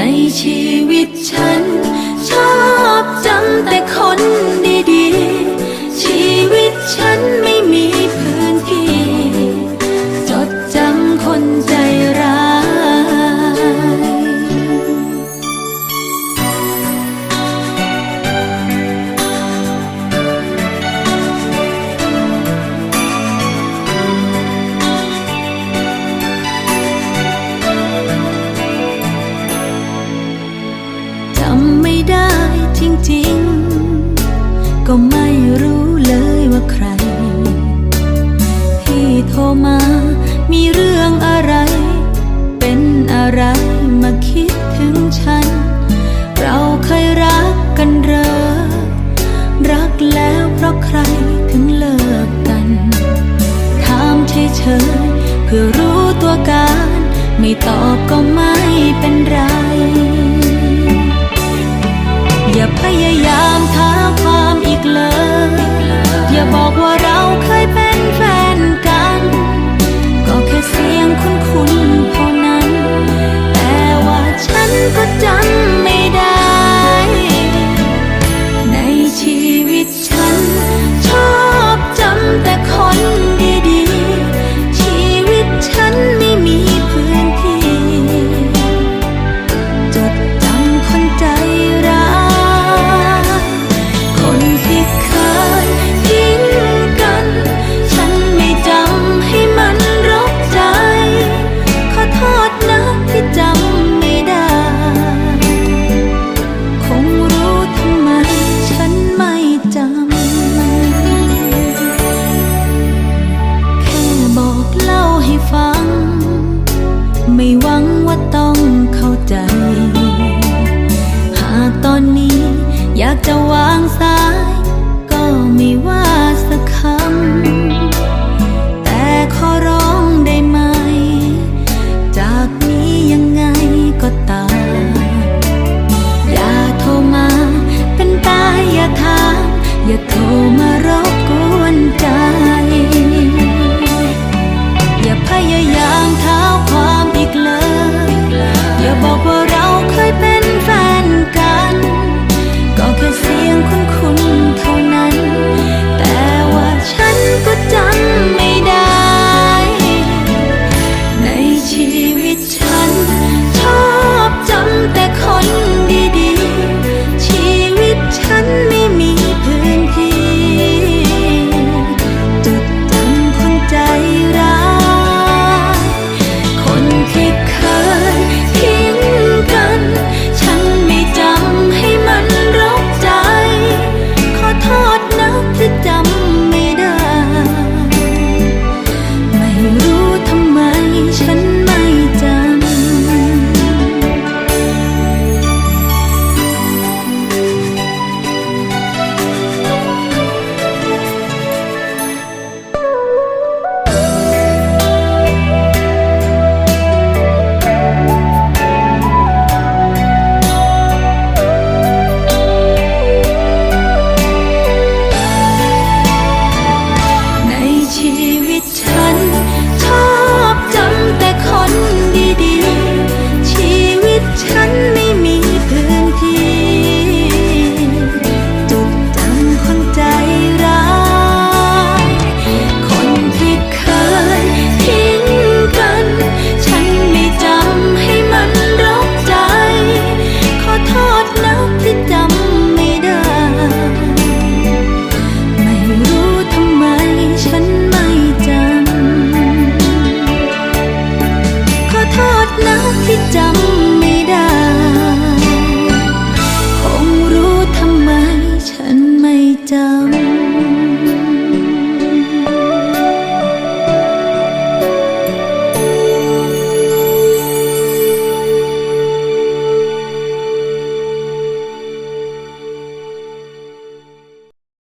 ในชีวิตฉัน จริง ก็ไม่รู้เลยว่าใคร ที่โทรมามีเรื่องอะไร เป็นอะไรมาคิดถึงฉัน เราเคยรักกันเหรอ รักแล้วเพราะใครถึงเลิกกันถามเฉยๆเพื่อรู้ตัวการ ไม่ตอบก็ไม่เป็นไร อย่าพยายามทำ ไม่หวังว่าต้องเข้าใจ หากตอนนี้อยากจะวางสาย ก็ไม่ว่า